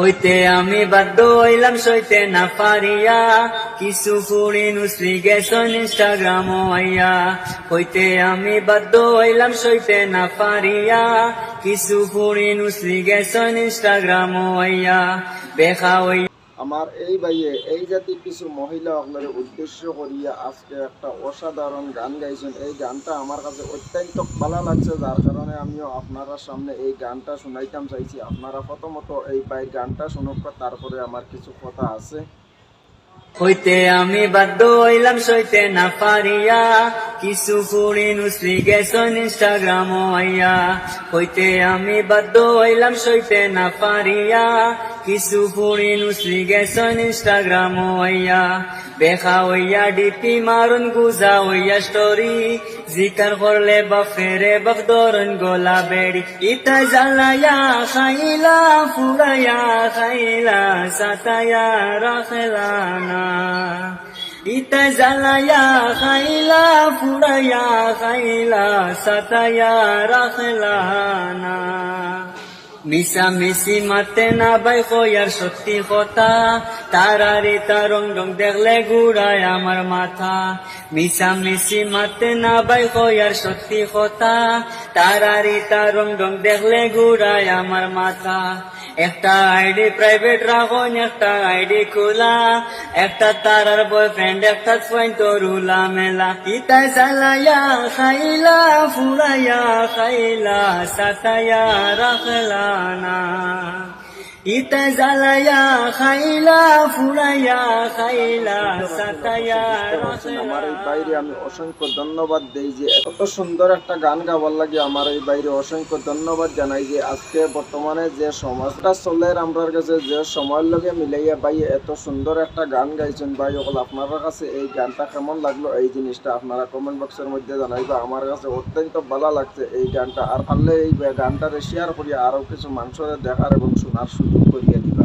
হইতে আমি বাধ্য হইলাম সইতে না পারিয়া। কিছু পুরি নুসলি গেছন ইনস্টাগ্রাম আইয়া। হইতে আমি বাধ্য হইলাম সইতে না পারিয়া। কিছু পুরি নুসলি গেছন ইনস্টাগ্রাম আইয়া। দেখা হইয়া আমার এই ভাইয়ে, এই জাতির কিছু মহিলা আপনার উদ্দেশ্য করিয়া আজকে একটা অসাধারণ গান গাইছেন। এই গানটা আমার কাছে অত্যন্ত ভালো লাগছে, যার কারণে আমিও আপনারা সামনে এই গানটা শুনাইতাম চাইছি। আপনারা প্রথমত এই ভাই গানটা শুনুক, তারপরে আমার কিছু কথা আছে। হইতে আমি বাধ্য হইলাম সইতে না পারিয়া। কিছু ফুড়ি নুসলি গেছন ইনস্টাগ্রাম আইয়া। হইতে আমি বাধ্য হইলাম সইতে না পারিয়া। কিছু ফুড়ি নুসলি গেছন ইনস্টাগ্রাম আইয়া। বেখা হইয়া ডিপি মারুন গুজা হইয়া স্টোরি জিকার করলে বাফেরে বাপ দরন গোলা বেড়ি। ইতা জ্বালায়া, খাইলা, ফুরাইয়া, খাইলা সাতায়া রাখলা না। ইতা জ্বালায়া খাইলা ফুড়াইয়া খাইলা সাতায়া রাখলা না। মিশা মিশি মাতে না বাই কয়ার সত্যি কথা। তারারে তারং রং দেখলে ঘুরায় আমার মাথা। মিশা মিশি মাতে না বাই কয়ার সত্যি কথা। তারারে তারং রং দেখলে ঘুরায় আমার মাথা। একটা আইডি প্রাইভেট রাখুন, একটা আইডি খোলা। একটা তারার বয়ফ্রেন্ড একটা ফ্রেন্ড তো রুলা মেলা ইতাই চালাইয়া খাইলা, ফুরাইয়া, খাইলা সাতায়া রাখলা। না ইতাই জ্বালাইয়া খাইলা ফুরাইয়া খাইলা সাতায়া আমার এই বাইরে আমি অসংখ্য ধন্যবাদ দেই যে এত সুন্দর একটা গান গাবার লাগে আমার এই বাইরে। অসংখ্য ধন্যবাদ জানাই যে আজকে বর্তমানে যে সমাজটা চলে আমরার কাছে যে সময়ের লগে মিলাইয়া ভাই এত সুন্দর একটা গান গাইছেন ভাই। ওগুলো আপনার কাছে এই গানটা কেমন লাগল এই জিনিসটা আপনারা কমেন্ট বক্সের মধ্যে জানাইবা। আমার কাছে অত্যন্ত ভালো লাগছে এই গানটা। আর পারলে এই গানটারে শেয়ার করিয়া আরও কিছু মানুষের দেখার এবং শোনার সুযোগ করিয়া দিবা